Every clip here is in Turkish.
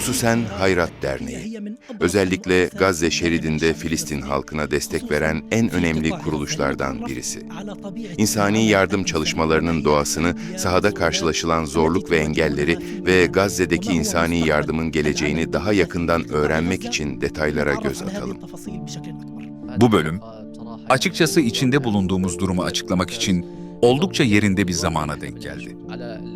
Sen Hayrat Derneği, özellikle Gazze şeridinde Filistin halkına destek veren en önemli kuruluşlardan birisi. İnsani yardım çalışmalarının doğasını, sahada karşılaşılan zorluk ve engelleri ve Gazze'deki insani yardımın geleceğini daha yakından öğrenmek için detaylara göz atalım. Bu bölüm, açıkçası içinde bulunduğumuz durumu açıklamak için oldukça yerinde bir zamana denk geldi.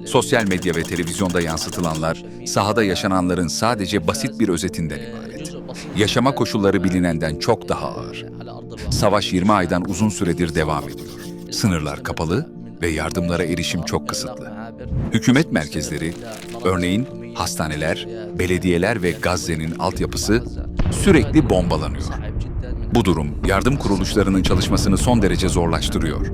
Sosyal medya ve televizyonda yansıtılanlar, sahada yaşananların sadece basit bir özetinden ibaret. Yaşama koşulları bilinenden çok daha ağır. Savaş 20 aydan uzun süredir devam ediyor. Sınırlar kapalı ve yardımlara erişim çok kısıtlı. Hükümet merkezleri, örneğin hastaneler, belediyeler ve Gazze'nin altyapısı sürekli bombalanıyor. Bu durum yardım kuruluşlarının çalışmasını son derece zorlaştırıyor.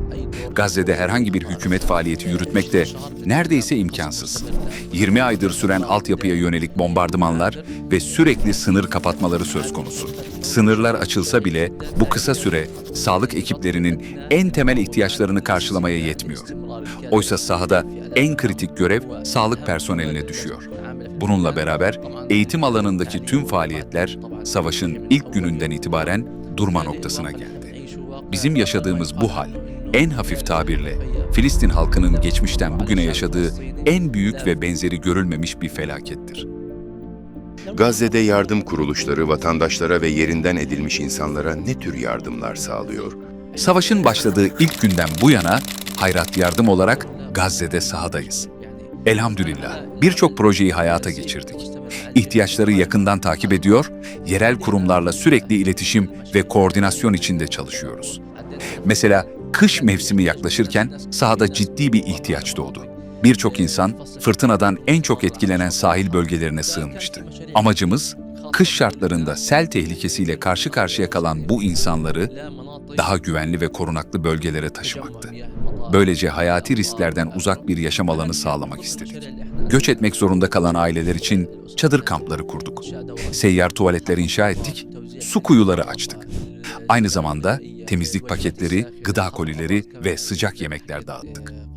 Gazze'de herhangi bir hükümet faaliyeti yürütmek de neredeyse imkansız. 20 aydır süren altyapıya yönelik bombardımanlar ve sürekli sınır kapatmaları söz konusu. Sınırlar açılsa bile bu kısa süre sağlık ekiplerinin en temel ihtiyaçlarını karşılamaya yetmiyor. Oysa sahada en kritik görev sağlık personeline düşüyor. Bununla beraber eğitim alanındaki tüm faaliyetler savaşın ilk gününden itibaren durma noktasına geldi. Bizim yaşadığımız bu hal en hafif tabirle Filistin halkının geçmişten bugüne yaşadığı en büyük ve benzeri görülmemiş bir felakettir. Gazze'de yardım kuruluşları vatandaşlara ve yerinden edilmiş insanlara ne tür yardımlar sağlıyor? Savaşın başladığı ilk günden bu yana Hayrat Yardım olarak Gazze'de sahadayız. Elhamdülillah birçok projeyi hayata geçirdik. İhtiyaçları yakından takip ediyor, yerel kurumlarla sürekli iletişim ve koordinasyon içinde çalışıyoruz. Mesela kış mevsimi yaklaşırken sahada ciddi bir ihtiyaç doğdu. Birçok insan fırtınadan en çok etkilenen sahil bölgelerine sığınmıştı. Amacımız kış şartlarında sel tehlikesiyle karşı karşıya kalan bu insanları daha güvenli ve korunaklı bölgelere taşımaktı. Böylece hayati risklerden uzak bir yaşam alanı sağlamak istedik. Göç etmek zorunda kalan aileler için çadır kampları kurduk. Seyyar tuvaletler inşa ettik, su kuyuları açtık. Aynı zamanda temizlik paketleri, gıda kolileri ve sıcak yemekler dağıttık.